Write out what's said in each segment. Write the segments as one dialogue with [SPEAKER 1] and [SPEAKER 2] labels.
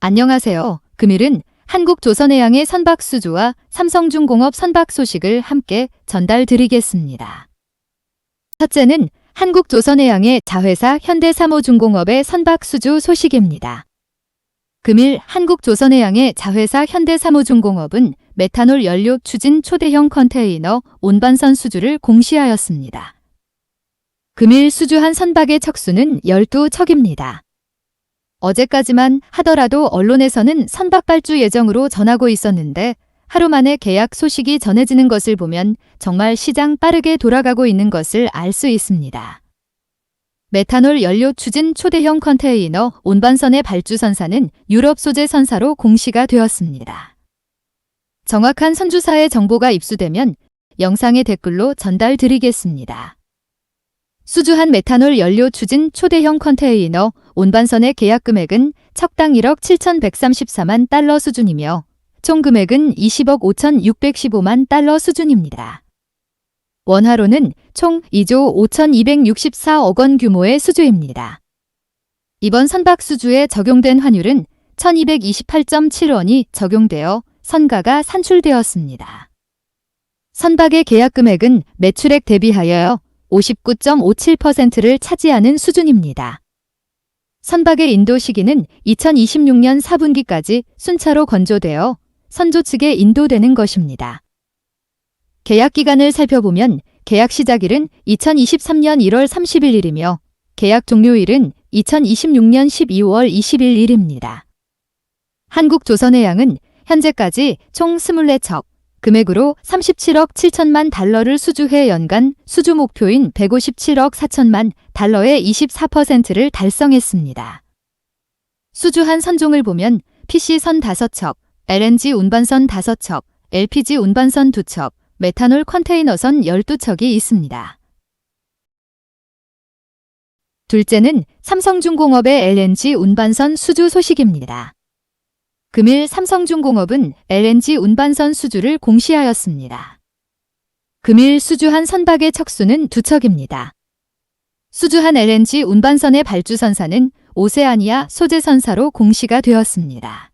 [SPEAKER 1] 안녕하세요. 금일은 한국조선해양의 선박수주와 삼성중공업 선박 소식을 함께 전달드리겠습니다. 첫째는 한국조선해양의 자회사 현대삼호중공업의 선박수주 소식입니다. 금일 한국조선해양의 자회사 현대삼호중공업은 메탄올 연료 추진 초대형 컨테이너 온반선 수주를 공시하였습니다. 금일 수주한 선박의 척수는 12척입니다. 어제까지만 하더라도 언론에서는 선박발주 예정으로 전하고 있었는데 하루 만에 계약 소식이 전해지는 것을 보면 정말 시장 빠르게 돌아가고 있는 것을 알 수 있습니다. 메탄올 연료 추진 초대형 컨테이너 온반선의 발주 선사는 유럽 소재 선사로 공시가 되었습니다. 정확한 선주사의 정보가 입수되면 영상의 댓글로 전달드리겠습니다. 수주한 메탄올 연료 추진 초대형 컨테이너 온반선의 계약 금액은 척당 1억 7,134만 달러 수준이며 총 금액은 20억 5,615만 달러 수준입니다. 원화로는 총 2조 5,264억 원 규모의 수주입니다. 이번 선박 수주에 적용된 환율은 1,228.7원이 적용되어 선가가 산출되었습니다. 선박의 계약 금액은 매출액 대비하여 59.57%를 차지하는 수준입니다. 선박의 인도 시기는 2026년 4분기까지 순차로 건조되어 선조 측에 인도되는 것입니다. 계약 기간을 살펴보면 계약 시작일은 2023년 1월 31일이며 계약 종료일은 2026년 12월 21일입니다. 한국조선해양은 현재까지 총 24척, 금액으로 37억 7천만 달러를 수주해 연간 수주 목표인 157억 4천만 달러의 24%를 달성했습니다. 수주한 선종을 보면 PC선 5척, LNG 운반선 5척, LPG 운반선 2척, 메탄올 컨테이너선 12척이 있습니다. 둘째는 삼성중공업의 LNG 운반선 수주 소식입니다. 금일 삼성중공업은 LNG 운반선 수주를 공시하였습니다. 금일 수주한 선박의 척수는 두 척입니다. 수주한 LNG 운반선의 발주선사는 오세아니아 소재선사로 공시가 되었습니다.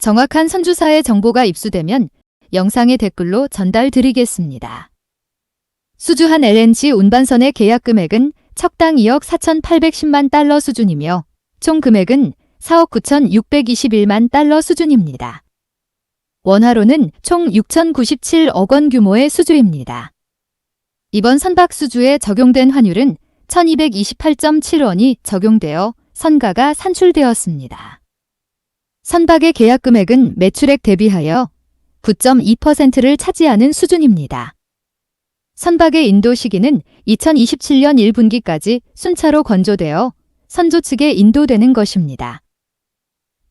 [SPEAKER 1] 정확한 선주사의 정보가 입수되면 영상의 댓글로 전달드리겠습니다. 수주한 LNG 운반선의 계약 금액은 척당 2억 4,810만 달러 수준이며 총 금액은 4억 9,621만 달러 수준입니다. 원화로는 총 6,097억 원 규모의 수주입니다. 이번 선박 수주에 적용된 환율은 1228.7원이 적용되어 선가가 산출되었습니다. 선박의 계약 금액은 매출액 대비하여 9.2%를 차지하는 수준입니다. 선박의 인도 시기는 2027년 1분기까지 순차로 건조되어 선조 측에 인도되는 것입니다.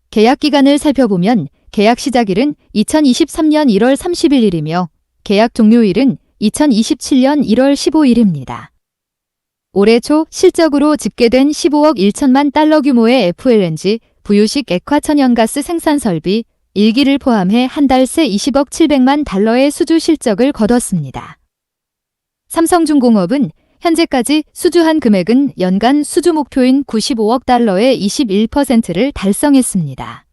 [SPEAKER 1] 계약 기간을 살펴보면 계약 시작일은 2023년 1월 31일이며 계약 종료일은 2027년 1월 15일입니다. 올해 초 실적으로 집계된 15억 1천만 달러 규모의 FLNG 부유식 액화천연가스 생산 설비 일기를 포함해 한 달 새 20억 7백만 달러의 수주 실적을 거뒀습니다. 삼성중공업은 현재까지 수주한 금액은 연간 수주 목표인 95억 달러의 21%를 달성했습니다.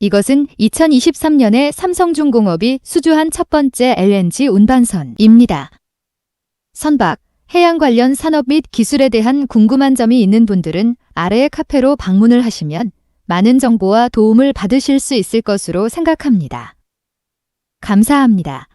[SPEAKER 1] 이것은 2023년에 삼성중공업이 수주한 첫 번째 LNG 운반선입니다. 선박, 해양 관련 산업 및 기술에 대한 궁금한 점이 있는 분들은 아래의 카페로 방문을 하시면 많은 정보와 도움을 받으실 수 있을 것으로 생각합니다. 감사합니다.